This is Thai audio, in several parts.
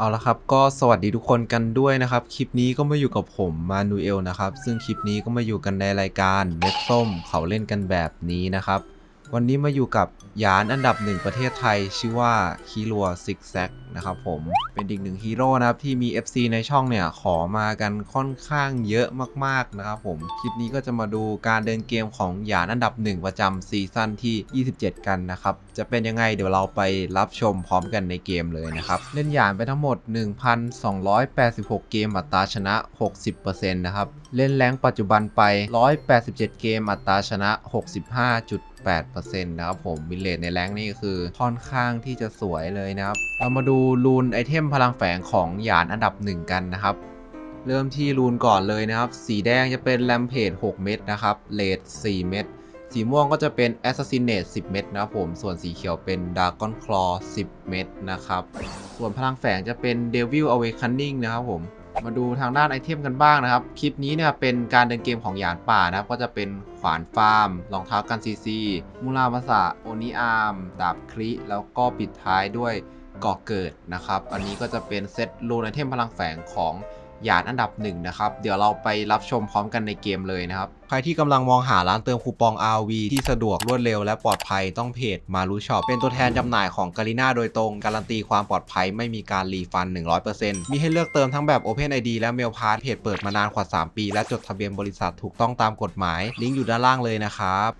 เอาละครับก็สวัสดีทุกคนกันด้วยนะครับ คลิปนี้ก็มาอยู่กับผมมานูเอลนะครับ ซึ่งคลิปนี้ก็มาอยู่กันในรายการเม็ดส้มเขาเล่นกันแบบนี้นะครับ วันนี้มาอยู่กับยานอันดับหนึ่งประเทศไทย ชื่อว่าคีรัวซิกแซกนะครับผมเป็นอีกหนึ่งฮีโร่นะครับที่มี FC ในช่องเนี่ย ขอมากันค่อนข้างเยอะมากๆนะครับผมคลิปนี้ก็จะมาดูการเดินเกมของยานอันดับหนึ่งประจำซีซั่นที่ 27 กันนะครับ จะเป็นยังไงเดี๋ยวเราไปรับชมพร้อมกันในเกมเลยนะครับ เล่นยานไปทั้งหมด 1,286 เกมอัตราชนะ 60%นะครับเล่นแรงปัจจุบันไป 187 เกมอัตราชนะ 65.8% นะครับผมวินเลทในแรงนี่คือค่อนข้างที่จะสวยเลยนะครับ เรามาดูรูนไอเทมพลังแฝงของหยานอันดับหนึ่งกันนะครับ เริ่มที่รูนก่อนเลยนะครับ สีแดงจะเป็นแ a มเพจ6เม็ดนะครับเลด4เม็ดสีม่วงก็จะเป็น Assassinate 10 เม็ดนะครับผม ส่วนสีเขียวเป็น Dragon Claw 10 เม็ดนะครับ ส่วนพลังแฝงจะเป็น Devil Awakening นะครับผม มาดูทางด้านไอเทมกันบ้างนะครับ คลิปนี้เนี่ยเป็นการเดินเกมของหยานป่านะครับ ก็จะเป็นขวานฟาร์ม รองเท้ากันซีซี มูรามาสะโอนิอาร์ม ดาบคริแล้วก็ปิดท้ายด้วยก่อเกิดนะครับ อันนี้ก็จะเป็นเซตรูนไอเทมพลังแฝงของ หยานอันดับหนึ่งนะครับ เดี๋ยวเราไปรับชมพร้อมกันในเกมเลยนะครับ ใครที่กำลังมองหาร้านเติมคูปอง RV ที่สะดวกรวดเร็วและปลอดภัยต้องเพจมารูช็อปเป็นตัวแทนจำหน่ายของกาลิน่าโดยตรง การันตีความปลอดภัยไม่มีการรีฟัน 100%มีให้เลือกเติมทั้งแบบ Open ID และ Mail Pass เพจเปิดมานานกว่า 3 ปี และจดทะเบียนบริษัทถูกต้องตามกฎหมาย ลิงก์อยู่ด้านล่างเลยนะครับ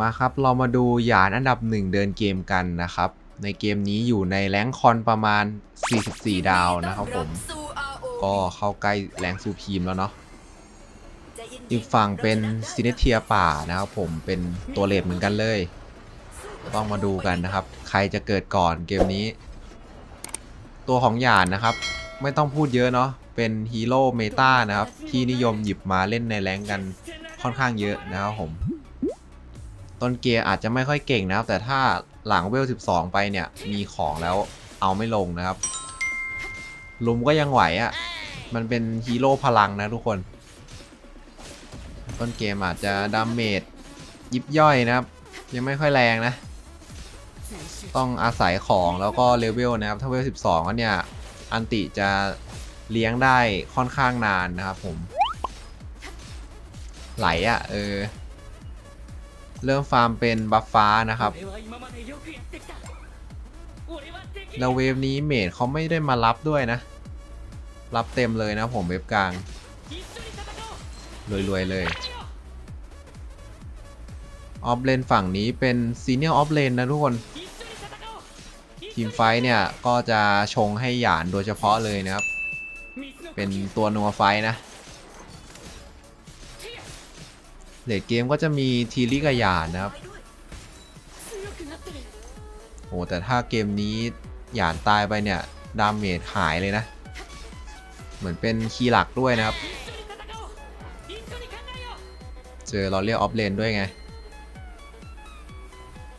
มาครับเรามาดูหยานอันดับ 1 เดินเกมกันนะครับในเกมนี้อยู่ในแรงค์คอนประมาณ 44 ดาวนะครับผม ก็เข้าใกล้แรงซูพีมแล้วเนาะอีกฝั่งเป็นซินเนเทียป่านะครับผมเป็นตัวเลดเหมือนกันเลย ต้องมาดูกันนะครับ ใครจะเกิดก่อนเกมนี้ ตัวของหยานนะครับ ไม่ต้องพูดเยอะเนาะเป็นฮีโร่เมตานะครับ ที่นิยมหยิบมาเล่นในแรงกันค่อนข้างเยอะนะครับผม ต้นเกียร์อาจจะไม่ค่อยเก่งนะครับ แต่ถ้าหลังเวล 12 ไปเนี่ยมีของแล้วเอาไม่ลงนะครับ ลุมก็ยังไหวอะ่ะ มันเป็นฮีโร่พลังนะทุกคน ต้นเกมอาจจะดาเมจยิบย่อยนะครับ ยังไม่ค่อยแรงนะ ต้องอาศัยของแล้วก็เลเวลนะครับ ถ้าเลเวล 12ก็เนี่ย อันติจะเลี้ยงได้ค่อนข้างนานนะครับผม ไหลอะ่ะ เออ เริ่มฟาร์มเป็นบัฟฟ้านะครับ แล้วเวฟนี้เมดเขาไม่ได้มารับด้วยนะ รับเต็มเลยนะผมเวฟกลางรวยๆเลยออฟเลนฝั่งนี้เป็นซีเนียร์ออฟเลนนะทุกคน ทีมไฟเนี่ย ก็จะชงให้หยานโดยเฉพาะเลยนะครับ เป็นตัวนัวไฟนะเลดเกมก็จะมีทีลิกหยานนะครับ โอ้แต่ถ้าเกมนี้ หยานตายไปเนี่ย ดาเมจหายเลยนะ เหมือนเป็นคีย์หลักด้วยนะครับ เจอเราเรียกออฟเลนด้วยไง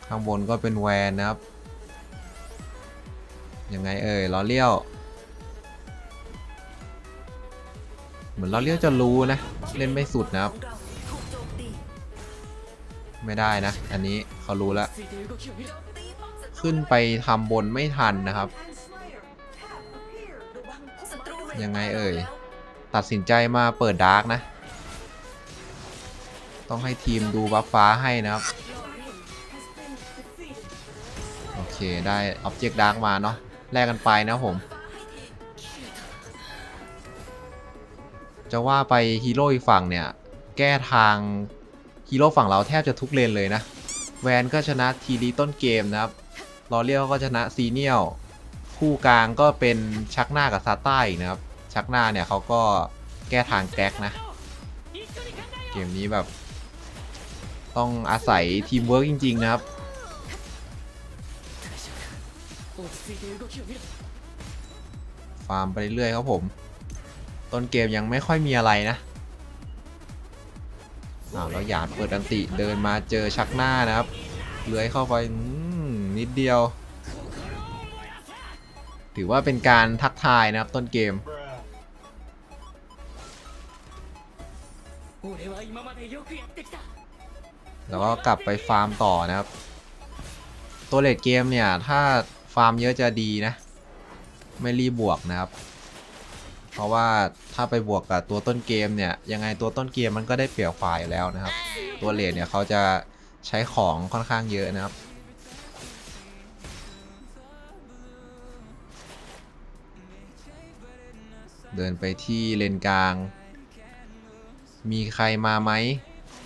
ข้างบนก็เป็นแวนนะครับ ยังไงเอ่ยล้อเลี้ยว เหมือนล้อเลี้ยวจะรู้นะ เล่นไม่สุดนะครับ ไม่ได้นะ อันนี้เขารู้แล้ว ขึ้นไปทำบนไม่ทันนะครับ ยังไงเอ่ย ตัดสินใจมาเปิดดาร์กนะ ต้องให้ทีมดูบัฟฟ้าให้นะครับ โอเค ได้ออบเจกต์ดาร์กมาเนาะแลกกันไปนะผม จะว่าไปฮีโร่อีกฝั่งเนี่ย แก้ทางฮีโร่ฝั่งเราแทบจะทุกเลนเลยนะ แวนก็ชนะทีดีต้นเกมนะครับ ลอเรียลก็ชนะซีเนียลคู่กลางก็เป็นชักหน้ากับซาต้าอีกนะครับ ชักหน้าเนี่ยเขาก็แก้ทางแก๊กนะ เกมนี้แบบ ต้องอาศัยทีมเวิร์กจริง ๆ นะครับฟาร์มไปเรื่อยๆครับผม ต้นเกมยังไม่ค่อยมีอะไรนะอ้าวแล้วหยาดเปิดอันติเดินมาเจอชักหน้านะครับ เลื้อยเข้าไปอื นิดเดียว ถือว่าเป็นการทักทายนะครับต้นเกม แล้วก็กลับไปฟาร์มต่อนะครับ ตัวเลดเกมเนี่ย ถ้าฟาร์มเยอะจะดีนะ ไม่รีบบวกนะครับ เพราะว่าถ้าไปบวกกับตัวต้นเกมเนี่ย ยังไงตัวต้นเกมมันก็ได้เปรียบฝ่ายอยู่แล้วนะครับ ตัวเลดเนี่ยเขาจะใช้ของค่อนข้างเยอะนะครับ เดินไปที่เลนกลาง มีใครมาไหม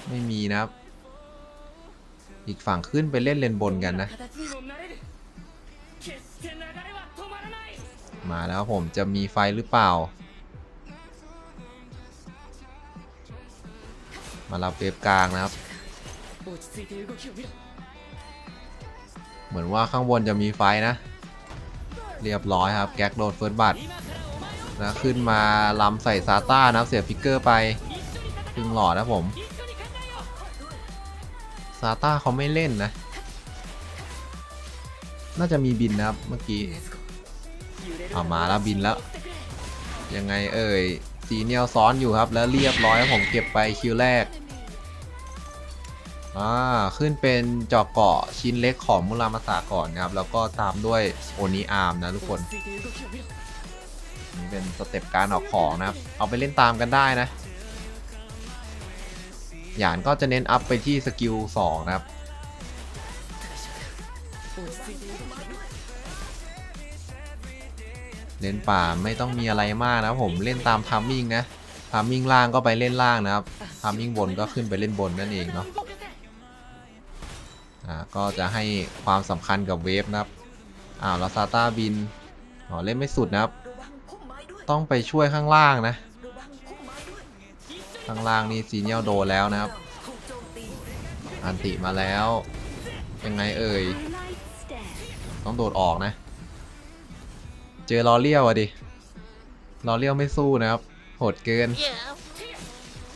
ไม่มีนะครับ อีกฝั่งขึ้นไปเล่นเลนบนกันนะ มาแล้วผมจะมีไฟหรือเปล่า มารับเวฟกลางนะครับ เหมือนว่าข้างบนจะมีไฟนะ เรียบร้อยครับ แก๊กโดนเฟิร์สบัตร นะขึ้นมาล้ำใส่ซาต้านะเสียฟิกเกอร์ไปดึงหลอดนะผมซาต้าเขาไม่เล่นนะ น่าจะมีบินนะเมื่อกี้เอามาแล้วบินแล้ว ยังไงเอ่ยซีเนียลซ้อนอยู่ครับ แล้วเรียบร้อยผมเก็บไปคิวแรกอ่าขึ้นเป็นจอกเกาะชิ้นเล็กของมุลามาสาก่อนนะครับ แล้วก็ตามด้วยโอนิอาร์มนะทุกคน นี่เป็นสเต็ปการออกของนะครับ เอาไปเล่นตามกันได้นะ หยานก็จะเน้นอัพไปที่สกิล2นะครับ เล่นป่าไม่ต้องมีอะไรมากนะผมเล่นตามทามมิ่งนะทามมิ่งล่างก็ไปเล่นล่างนะครับทามมิ่งบนก็ขึ้นไปเล่นบนนั่นเองเนาะอ่าก็จะให้ความสำคัญกับเวฟนะครับอ้าวลาซาต้าบินอ๋อเล่นไม่สุดนะครับ ต้องไปช่วยข้างล่างนะ ข้างล่างนี่ซีเนียลโดนแล้วนะครับ อันติมาแล้ว ยังไงเอ่ย ต้องโดดออกนะ เจอลอเลียวอะดิ ลอเลียวไม่สู้นะครับ โหดเกิน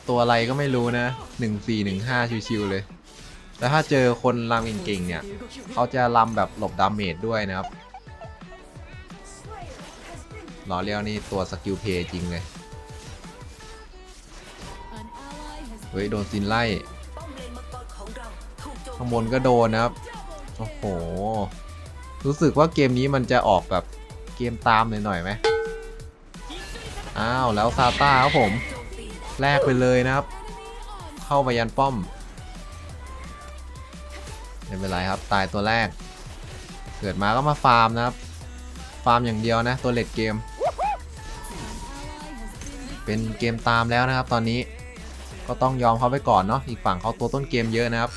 ตัวอะไรก็ไม่รู้นะหนึ่งสี่หนึ่งห้าชิวๆเลย แต่ถ้าเจอคนรำเก่งๆเนี่ย เขาจะรำแบบหลบดาเมจด้วยนะครับ ลอเลียวนี่ตัวสกิลเพย์จริงเลย เฮ้ย โดนซินไล่ ข้างบนก็โดนนะครับ โอ้โห รู้สึกว่าเกมนี้มันจะออกแบบเกมตามหน่อยๆไหมอ้าว แล้วซาต้าครับผม แลกไปเลยนะครับ เข้าไปยันป้อมไม่เป็นไรครับ ตายตัวแรก เกิดมาก็มาฟาร์มนะครับ ฟาร์มอย่างเดียวนะ ตัวเลดเกม เป็นเกมตามแล้วนะครับ ตอนนี้ก็ต้องยอมเขาไปก่อนเนาะอีกฝั่งเขาตัวต้นเกมเยอะนะครับ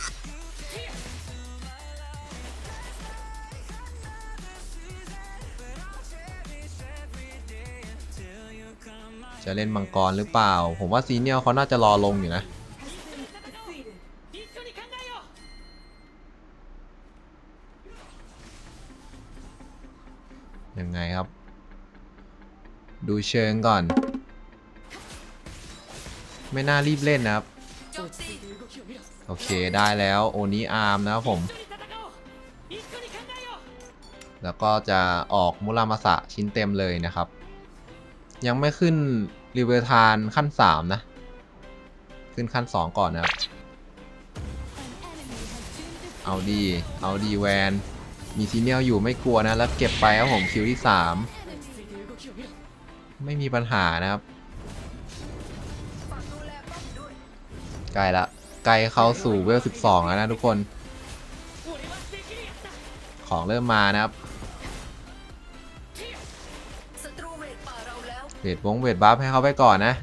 จะเล่นมังกรหรือเปล่า ผมว่าซีเนียลเขาน่าจะรอลงอยู่นะยังไงครับ ดูเชิงก่อน ไม่น่ารีบเล่นนะครับ โอเคได้แล้วโอนี้อาร์มนะครับผม แล้วก็จะออกมุรามาสะชิ้นเต็มเลยนะครับ ยังไม่ขึ้นรีเวอร์ทานขั้น 3 นะ ขึ้นขั้น 2 ก่อนนะครับ เอาดี เอาดีแวน มีซีเนียลอยู่ไม่กลัวนะ แล้วเก็บไปครับผมคิวที่ 3 ไม่มีปัญหานะครับ ใกล้ละใกล้เข้าสู่เวลสิบสองแล้วนะทุกคน ของเริ่มมานะครับเวทวงเวทบัฟให้เขาไปก่อนนะ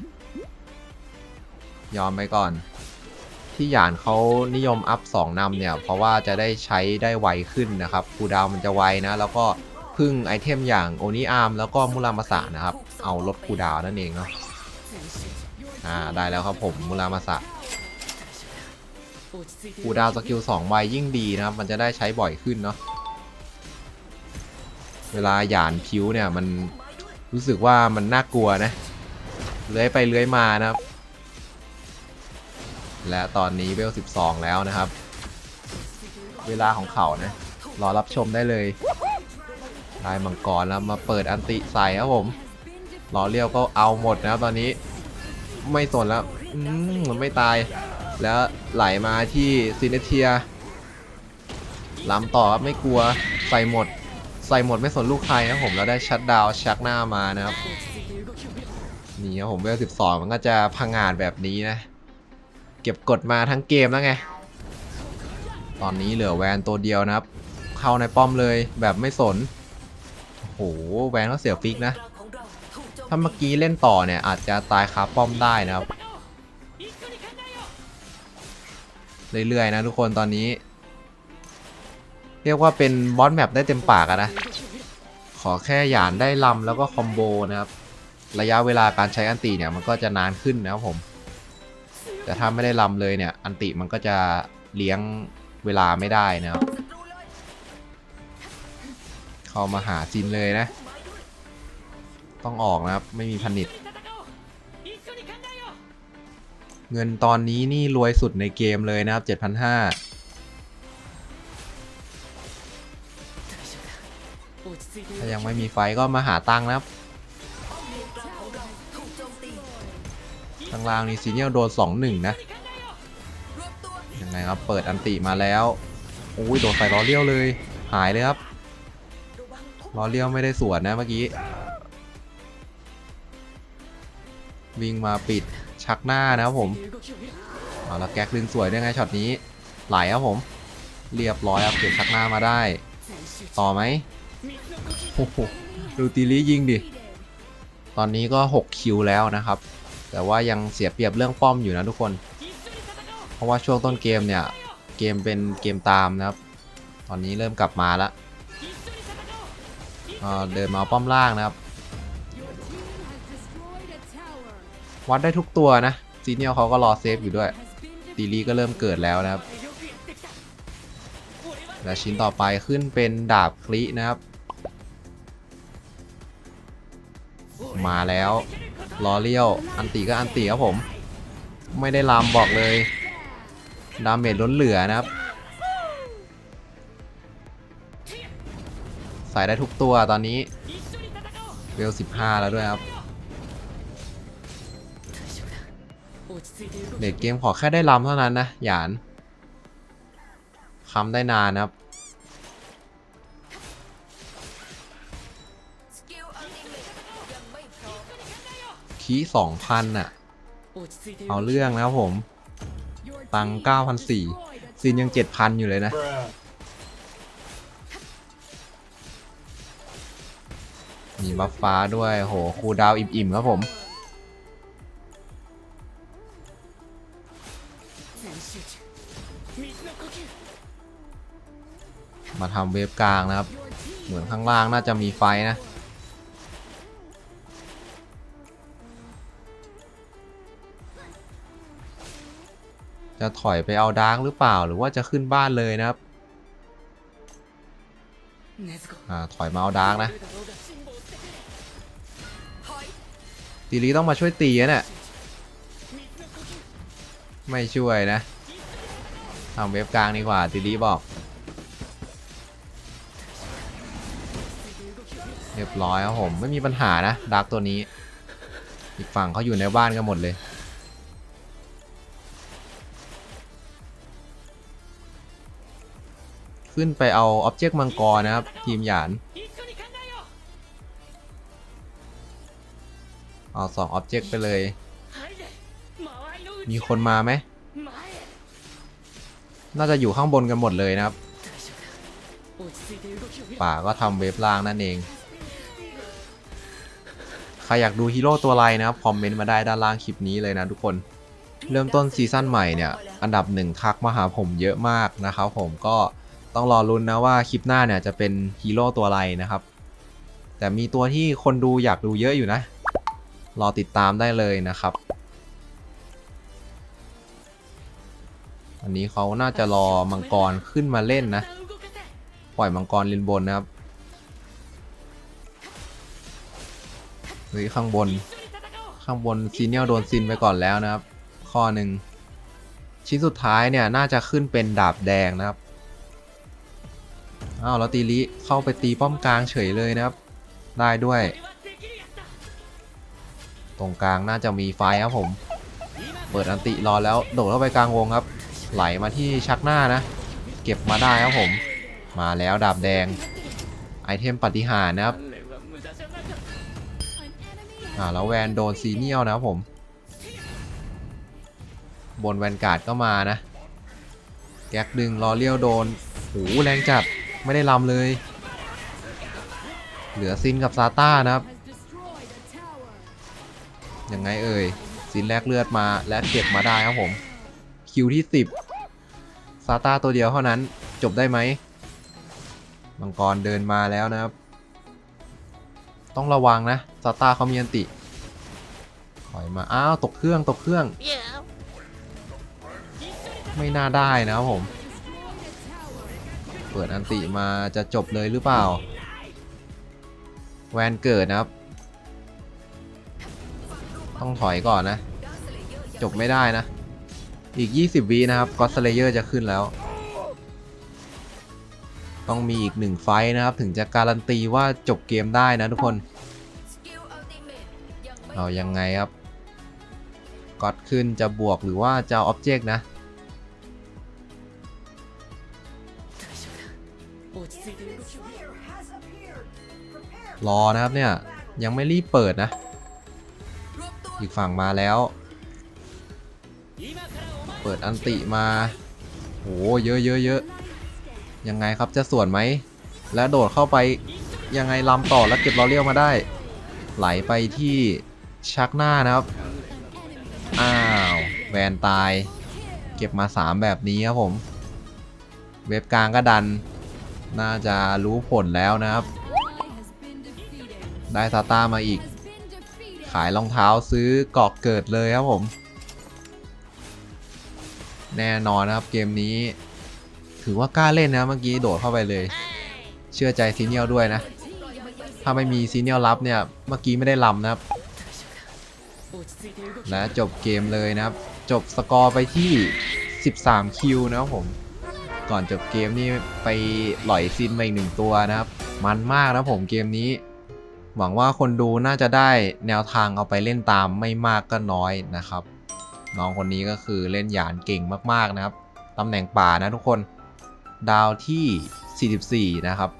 ยอมไปก่อน ที่หยานเขานิยมอัพสองนำเนี่ย เพราะว่าจะได้ใช้ได้ไวขึ้นนะครับคูดาวมันจะไวนะ แล้วก็พึ่งไอเทมอย่างโอนิอาร์มแล้วก็มุลามาสะนะครับ เอาลดคูดาวนั่นเองเนาะอ่าได้แล้วครับผมมุลามาสะ กูดาวสกิลสองไวยิ่งดีนะครับ มันจะได้ใช้บ่อยขึ้นเนาะเวลาหยานคิ้วเนี่ยมันรู้สึกว่ามันน่ากลัวนะเลื้อยไปเลื้อยมานะครับ และตอนนี้เวล 12 แล้วนะครับ เวลาของเขานะรอรับชมได้เลยลายมังกรแล้วมาเปิดอันติใส่ครับผมล้อเลี้ยวก็เอาหมดนะครับตอนนี้ไม่สนแล้วมันไม่ตายแล้ว ไหลมาที่ซินเนเทียลำต่อครับไม่กลัวใส่หมด ใส่หมดไม่สนลูกใครนะผมแล้วได้ชัดดาวชักหน้ามานะครับนี่ครับผมเวลสิบสองมันก็จะพังงาดแบบนี้นะ เก็บกดมาทั้งเกมแล้วไง ตอนนี้เหลือแวนตัวเดียวนะครับ เข้าในป้อมเลยแบบไม่สนโอ้โหแวนเขาเสียฟิกนะ ถ้าเมื่อกี้เล่นต่อเนี่ยอาจจะตายคาป้อมได้นะครับ เรื่อยๆนะทุกคนตอนนี้ เรียกว่าเป็นบอสแมปได้เต็มปากะนะ ขอแค่หยานได้ลำแล้วก็คอมโบนะครับ ระยะเวลาการใช้อันติเนี่ยมันก็จะนานขึ้นนะครับผม แต่ถ้าไม่ได้ลำเลยเนี่ย อันติมันก็จะเลี้ยงเวลาไม่ได้นะครับ เข้ามาหาจินเลยนะ ต้องออกนะครับไม่มีพันิด เงินตอนนี้นี่รวยสุดในเกมเลยนะครับ 7,500ถ้ายังไม่มีไฟก็มาหาตังค์นะครับ ทางล่างนี่ซีเนียลโดน2-1 นะ ยังไงครับ เปิดอันติมาแล้วอุ้ยโดนใส่ล้อเลี้ยวเลย หายเลยครับ ล้อเลี้ยวไม่ได้สวนนะเมื่อกี้ วิ่งมาปิด ชักหน้านะครับผมเอาละแก๊กดึงสวยได้ไงช็อตนี้ไหลครับผม เรียบร้อยครับเก็บชักหน้ามาได้ ต่อไหมโอ้โหดูตีลียิงดิตอนนี้ก็ 6 คิวแล้วนะครับ แต่ว่ายังเสียเปรียบเรื่องป้อมอยู่นะทุกคน เพราะว่าช่วงต้นเกมเนี่ย เกมเป็นเกมตามนะครับ ตอนนี้เริ่มกลับมาละเดินมาป้อมล่างนะครับ วัดได้ทุกตัวนะซีเนียลเขาก็รอเซฟอยู่ด้วยตีลีก็เริ่มเกิดแล้วนะครับ และชิ้นต่อไปขึ้นเป็นดาบคลินะครับ มาแล้วรอเลี้ยว อันตีก็อันตีครับผม ไม่ได้ลามบอกเลย ดาเมจล้นเหลือนะครับ ใส่ได้ทุกตัวตอนนี้เวล15 แล้วด้วยครับ เด็ดเกมขอแค่ได้ลำเท่านั้นนะหยานคำได้นานครับคีสองพันอะ เอาเรื่องนะครัผม ตังเก้าพันสี่ซีนยังเจ็ดพันอยู่เลยนะ มีบัฟฟ้าด้วย โห คูดาวอิ่มๆครับผม มาทำเวฟกลางนะครับ เหมือนข้างล่างน่าจะมีไฟนะจะถอยไปเอาดาร์กหรือเปล่าหรือว่าจะขึ้นบ้านเลยนะครับอ่าถอยมาเอาดาร์กนะตีรีต้องมาช่วยตีนะเนี่ยไม่ช่วยนะทำเว็บกลางดีกว่าตีรีบอก เรียบร้อยครับผมไม่มีปัญหานะดักตัวนี้ อีกฝั่งเขาอยู่ในบ้านกันหมดเลย ขึ้นไปเอาออบเจกต์มังกรนะครับ ทีมหยาน เอาสองออบเจกต์ไปเลย มีคนมาไหม น่าจะอยู่ข้างบนกันหมดเลยนะครับป่าก็ทำเวฟล่างนั่นเอง ใครอยากดูฮีโร่ตัวไรนะครับคอมเมนต์มาได้ด้านล่างคลิปนี้เลยนะทุกคน เริ่มต้นซีซั่นใหม่เนี่ย อันดับหนึ่งทักมาหาผมเยอะมากนะครับผมก็ต้องรอรุ้นนะว่าคลิปหน้าเนี่ยจะเป็นฮีโร่ตัวไรนะครับ แต่มีตัวที่คนดูอยากดูเยอะอยู่นะ รอติดตามได้เลยนะครับ อันนี้เขาน่าจะรอมังกรขึ้นมาเล่นนะ ปล่อยมังกรลินบนนะครับ นี่ข้างบน ข้างบนซีเนียลโดนซินไปก่อนแล้วนะครับ ข้อหนึ่งชิ้นสุดท้ายเนี่ยน่าจะขึ้นเป็นดาบแดงนะครับอ้าวเราตีลิเข้าไปตีป้อมกลางเฉยเลยนะครับ ได้ด้วย ตรงกลางน่าจะมีไฟครับผม เปิดอันติรอแล้วโดดเข้าไปกลางวงครับ ไหลมาที่ชักหน้านะ เก็บมาได้ครับผม มาแล้วดาบแดง ไอเทมปฏิหารนะครับ อ่าแล้วแวนโดนซีเนียลนะครับผม บนแวนการ์ดก็มานะ แก๊กดึงรอเลี้ยวโดนโหแรงจัดไม่ได้ลำเลย เหลือซินกับซาต้านะครับ ยังไงเอ่ยซินแลกเลือดมาและเก็บมาได้ครับผม คิวที่ 10ซาต้าตัวเดียวเท่านั้นจบได้ไหมมังกรเดินมาแล้วนะครับ ต้องระวังนะซาต้าเขามีอันติถอยมา อ้าว ตกเครื่องตกเครื่อง ไม่น่าได้นะครับผม เปิดอันติมาจะจบเลยหรือเปล่า แวนเกิดนะครับ ต้องถอยก่อนนะ จบไม่ได้นะ อีก 20วินะครับก็สเลเยอร์จะขึ้นแล้ว ต้องมีอีกหนึ่งไฟนะครับ ถึงจะการันตีว่าจบเกมได้นะทุกคน เอายังไงครับก็ดขึ้นจะบวกหรือว่าจะอ็อบเจกต์นะ รอนะครับเนี่ย ยังไม่รีบเปิดนะ อีกฝั่งมาแล้ว เปิดอันติมาโหเยอะเยอะเยอะ ยังไงครับจะส่วนไหม แล้วโดดเข้าไปยังไงลำต่อแล้วเก็บลอเรียวมาได้ ไหลไปที่ชักหน้านะครับ อ้าว แวนตาย เก็บมา 3 แบบนี้ครับผม เว็บกลางก็ดัน น่าจะรู้ผลแล้วนะครับ ได้ซาต้ามาอีก ขายรองเท้าซื้อเกาะเกิดเลยครับผม แน่นอนนะครับเกมนี้ ถือว่ากล้าเล่นนะเมื่อกี้โดดเข้าไปเลย เชื่อใจซีเนียลด้วยนะ ถ้าไม่มีซีเนียลรับเนี่ยเมื่อกี้ไม่ได้ลำนะครับ และจบเกมเลยนะครับ จบสกอร์ไปที่ 13 คิวนะครับผม ก่อนจบเกมนี่ไปหล่อยซินมาอีกหนึ่งตัวนะครับ มันมากนะผมเกมนี้ หวังว่าคนดูน่าจะได้แนวทางเอาไปเล่นตามไม่มากก็น้อยนะครับน้องคนนี้ก็คือเล่นหยานเก่งมากๆนะครับ ตำแหน่งป่านะทุกคน ดาวที่ 44 นะครับ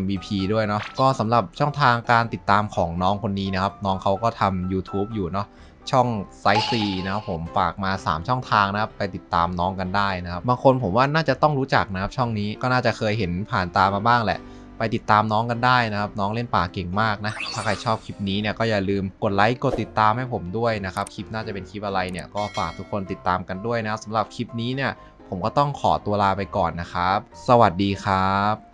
MVP ด้วยเนาะก็สำหรับช่องทางการติดตามของน้องคนนี้นะครับ น้องเขาก็ทำ YouTube อยู่เนาะช่องไซซีนะครับผมฝากมา 3 ช่องทางนะครับไปติดตามน้องกันได้นะครับ บางคนผมว่าน่าจะต้องรู้จักนะครับ ช่องนี้ก็น่าจะเคยเห็นผ่านตามาบ้างแหละ ไปติดตามน้องกันได้นะครับ น้องเล่นป่าเก่งมากนะ ถ้าใครชอบคลิปนี้เนี่ยก็อย่าลืมกดไลค์กดติดตามให้ผมด้วยนะครับ คลิปน่าจะเป็นคลิปอะไรเนี่ยก็ฝากทุกคนติดตามกันด้วยนะสำหรับคลิปนี้เนี่ย ผมก็ต้องขอตัวลาไปก่อนนะครับ สวัสดีครับ